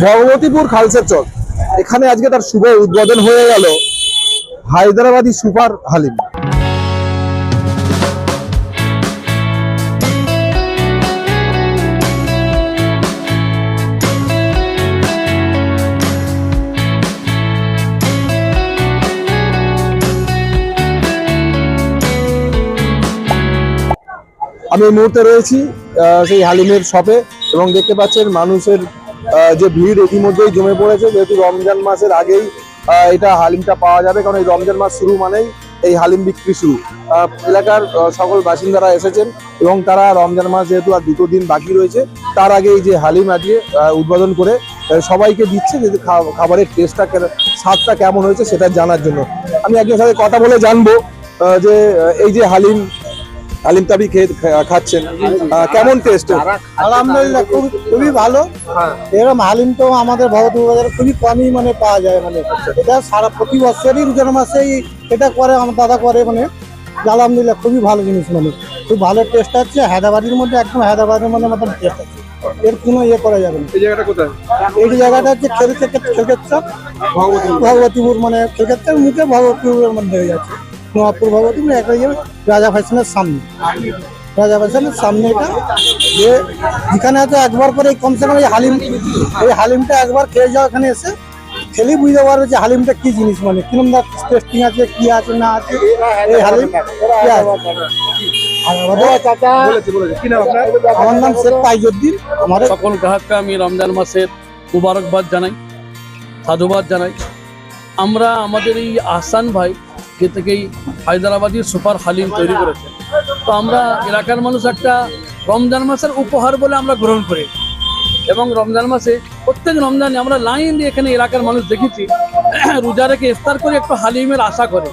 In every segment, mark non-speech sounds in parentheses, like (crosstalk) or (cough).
ভগবতীপুর খালসা চক এখানে আজকে তার শুভ উদ্বোধন হয়ে গেল হায়দ্রাবাদি সুপার হালিম। আমি এই মুহূর্তে রয়েছি সেই হালিমের শপে এবং দেখতে পাচ্ছেন মানুষের যে ভিড় ইতিমধ্যেই জমে পড়েছে, যেহেতু রমজান মাসের আগেই এটা হালিমটা পাওয়া যাবে, কারণ এই রমজান মাস শুরু মানেই এই হালিম বিক্রি শুরু। এলাকার সকল বাসিন্দারা এসেছেন এবং তারা রমজান মাস যেহেতু আর দুটো দিন বাকি রয়েছে, তার আগে এই যে হালিম আজকে উদ্বোধন করে সবাইকে দিচ্ছে যে খাবারের টেস্টটা স্বাদটা কেমন হয়েছে সেটা জানার জন্য। আমি একজনের সাথে কথা বলে জানব যে এই যে হালিম হালিম তাবি খেয়ে খাচ্ছেন। কেমন টেস্ট আলহামদুলিল্লাহ খুব খুবই ভালো। এরকম হালিম তো আমাদের ভগবতী বাজারে খুবই কমই মানে পাওয়া যায় মানে। এটা সারা প্রতি বছরই রোজার মাসেই এটা করে আমার দাদা করে মানে। আলহামদুলিল্লাহ খুবই ভালো জিনিস মানে। খুব ভালো টেস্ট আছে হায়দ্রাবাদের মধ্যে একদম হায়দ্রাবাদের মধ্যে মতন টেস্ট আছে। এর কোনো ইয়ে করা যাবে না। এই জায়গাটা কোথায়? এই জায়গাটা হচ্ছে খেলে খেলকেচ্ছপ ভগবতীপুর। মানে খেলকেচ্ছপ মুখে ভগবতীপুরের মধ্যে হয়ে যাচ্ছে। নোয়াপুর ভগবতীপুর একটা ইয়ে। রাজা ফ্যাশনের সামনে। রাজা ফ্যাশনের সামনে এটা। যে এখানে আছে একবার করে কমসে কম এই হালিম এই হালিমটা একবার খেয়ে যাও এখানে এসে। খেলেই বুঝতে পারবে যে হালিমটা কি জিনিস মানে কিরম টেস্টিং আছে কি আছে না আছে এই হালিম কি আছে। আমার নাম শেখ তাইজুদ্দিন। আমার সকল গ্রাহককে আমি রমজান মাসের মুবারকবাদ জানাই সাধুবাদ জানাই। আমরা আমাদের এই আহসান ভাই যে থেকেই হায়দ্রাবাদি সুপার হালিম তৈরি করেছে। তো আমরা এলাকার মানুষ একটা রমজান মাসের উপহার বলে আমরা গ্রহণ করি। এবং রমজান মাসে প্রত্যেক রমজানে আমরা লাইন দিয়ে এখানে এলাকার মানুষ দেখেছি, (clears throat) রোজা রেখে ইফতার করে একটু হালিমের আশা করে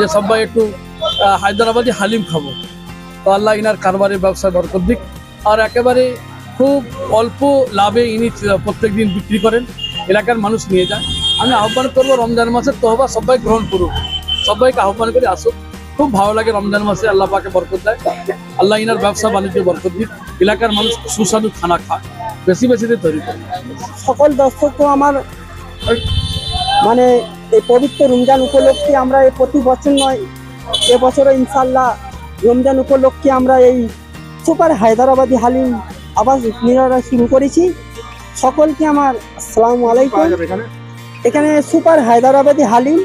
যে সবাই একটু হায়দ্রাবাদি হালিম খাব। তো আল্লাহ ইনার কারবারের ব্যবসায় বরকত দিক। আর একেবারে খুব অল্প লাভে ইনি প্রত্যেক দিন বিক্রি করেন। এলাকার মানুষ নিয়ে যায় আমি আহ্বান করব রমজান মাসের তহবা সবাই গ্রহণ করুক। সবাইকে আহ্বান করে আসুক। খুব ভালো লাগে রমজান মাসে আল্লাহ পাকে বরকত দেয়। আল্লাহ ইনার ব্যবসা বাণিজ্য বরকত দিক। এলাকার মানুষ সুস্বাদু খানা খায় বেশি বেশি দিয়ে তৈরি করে সকল দর্শককে আমার মানে এই পবিত্র রমজান উপলক্ষে আমরা এই প্রতি বছর নয় এবছরও ইনশাল্লাহ রমজান উপলক্ষে আমরা এই সুপার হায়দ্রাবাদি হালিম আবার নিরারা শুরু করেছি। সকলকে আমার আসসালামু আলাইকুম। এখানে? এখানে সুপার হায়দ্রাবাদি হালিম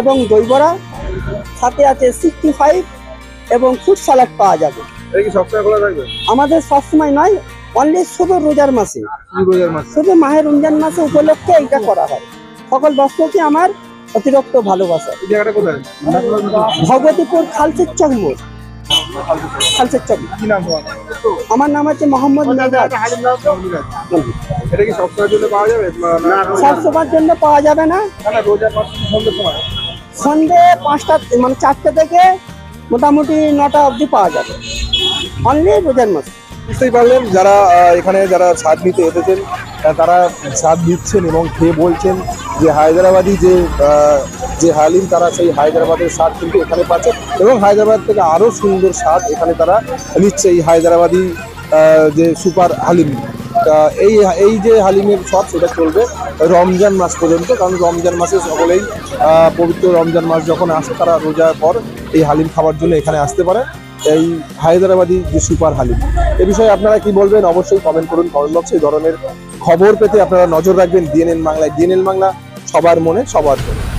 এবং দইবড়া সাথে আছে সিক্সটি ফাইভ এবং ফুড সালাড পাওয়া যাবে। এটা আমাদের সবসময় নয় অনলি শুধু রোজার মাসে। কি রোজার মাস। শুধু মাহের রমজান মাসে উপলক্ষে এইটা করা হয়। সকল দর্শককে আমার অতিরিক্ত ভালোবাসা। এই ভগবতীপুর খালসের চকমোর। খালসের চক আমার নাম আছে মোহাম্মদ মেঘাজ এটা কি জন্য পাওয়া যাবে? না সব সময়ের জন্য পাওয়া যাবে না। না রোজার মাস সন্ধে পাঁচটা মানে চারটে থেকে মোটামুটি নটা অবধি পাওয়া যাবে। অনলি রোজার মাস বুঝতেই পারলেন, যারা এখানে যারা স্বাদ নিতে এসেছেন তারা স্বাদ নিচ্ছেন এবং খেয়ে বলছেন যে হায়দ্রাবাদি যে যে হালিম, তারা সেই হায়দ্রাবাদের স্বাদ কিন্তু এখানে পাচ্ছে এবং হায়দ্রাবাদ থেকে আরও সুন্দর স্বাদ এখানে তারা নিচ্ছে এই হায়দ্রাবাদি যে সুপার হালিম। তা এই এই যে হালিমের সব সেটা চলবে রমজান মাস পর্যন্ত, কারণ রমজান মাসে সকলেই পবিত্র রমজান মাস যখন আসে তারা রোজার পর এই হালিম খাবার জন্য এখানে আসতে পারে। এই হায়দ্রাবাদি যে সুপার হালিম, এ বিষয়ে আপনারা কি বলবেন? অবশ্যই কমেন্ট করুন কমেন্ট বক্সে এই ধরনের খবর পেতে আপনারা নজর রাখবেন ডিএনএন বাংলায়। ডিএনএন বাংলা সবার মনে সবার মনে।